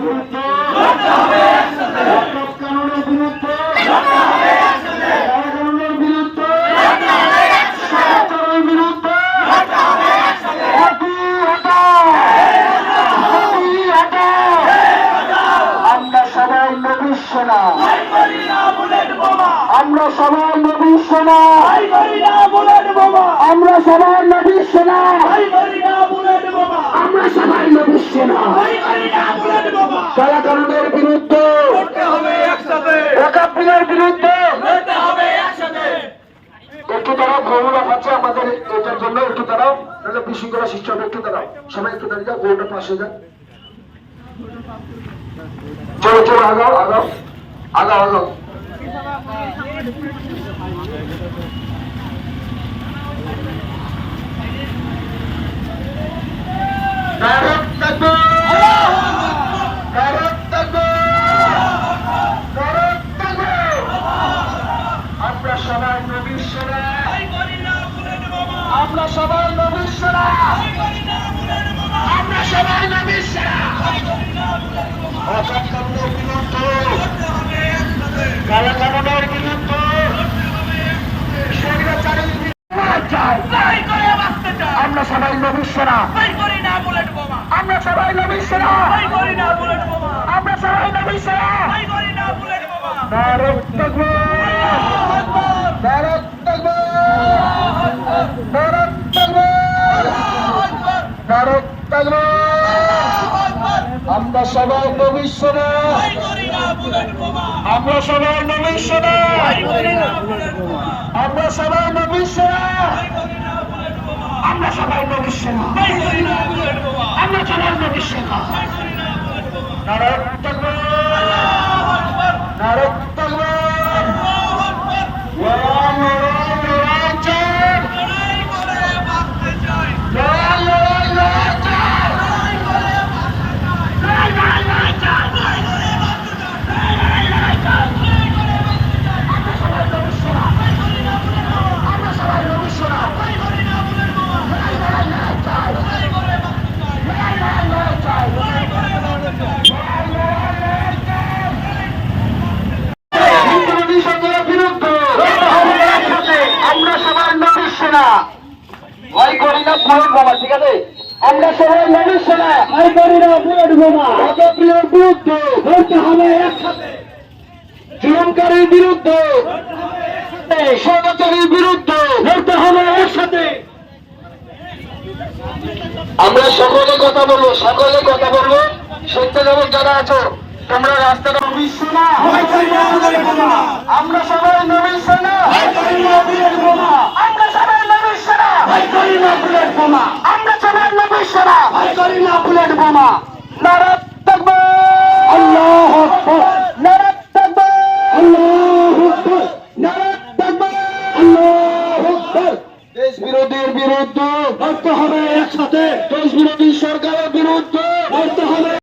বিরুদ্ধে কানুনের বিরুদ্ধে কানুনের বিরুদ্ধে আমরা সবাই নবীর সোনা। আমরা সবাই নবীর সোনা সোনা। বুলেট বিরুদ্ধে। করতে হবে একসাথে। একাত্তরের বিরুদ্ধে। করতে হবে একসাথে। একটু দাঁড়াও গৌরব আছে আমাদের এটার জন্য একটু দাঁড়াও নাহলে বিশৃঙ্খলা হবে একটু দাঁড়াও। সবাই একটু দাঁড়িয়ে যাও গৌরবটা পাশে যান চলো চলো আগাও আগাও। আগাও আগাও নারদ থাকব নারদ থাকব নারদ থাকব আমরা সবাই নবীর সেনা ভাই করি না বুলেট বোমা আমরা সবাই নবীর বোমা আমরা সবাই নবীর বোমা অকাত্তরের বিরুদ্ধে কালাকানুনের বিরুদ্ধে আমরা সবাই নবীর বোমা আমরা সবাই নবীর বোমা আমরা সবাই নবীর সেনা ভাই করি না বুলেট বোমা নারদ থাকব নারদ থাকব নারদ থাকব নারদ থাকব আমরা সবাই নবীর সেনা আমরা সবাই নবীর সেনা আমরা সবাই নবীর করি না বুলেট বোমা নারদ থাকব আল্লাহু আকবার নারদ থাকব আল্লাহু আকবার লড়াই লড়াই লড়াই চাই লড়াই করে বাঁচতে চাই লড়াই লড়াই লড়াই চাই লড়াই করে বাঁচতে চাই লড়াই লড়াই লড়াই চাই লড়াই করে বাঁচতে চাই লড়াই লড়াই চাই লড়াই করে বাঁচতে চাই আমরা সবাই নবীর সেনা ভাই করি না বুলেট বোমা আমরা সবাই নবীর সেনা ভাই করি না বুলেট বোমা লড়াই লড়াই লড়াই চাই লড়াই করে বাঁচতে চাই লড়াই লড়াই লড়াই চাই লড়াই করে বাঁচতে চাই হিন্দু সরকারের বিরুদ্ধে আমরা সবাই নবীর সেনা ভয় করি না বুলেট বোমা ঠিক আছে আমরা সবাই নবীর সেনা ভয় করি না বুলেট বোমা প্রিয় বিরুদ্ধে ধরতে হবে একসাথে জুলুমকারীর বিরুদ্ধে স্বৈরাচারীর বিরুদ্ধে ধরতে হবে একসাথে আমরা সকলে কথা বলব সকলে কথা বলব সত্যজনক যারা আছো তোমরা রাস্তাটা না আমরা সবাই নবীর সেনা ভাই করি না বুলেট বোমা আমরা সবাই নবীর সেনা ভাই করি না বুলেট বোমা। আমরা সবাই নবীর সেরা ভাই করি না বুলেট বোমা। নারাত থাকবে আল্লাহ নারাত থাকবে আল্লাহ নারাত থাকবে আল্লাহ দেশ বিরোধীর বিরুদ্ধে ধরতে হবে একসাথে। দেশ বিরোধী সরকারের বিরুদ্ধে ধরতে হবে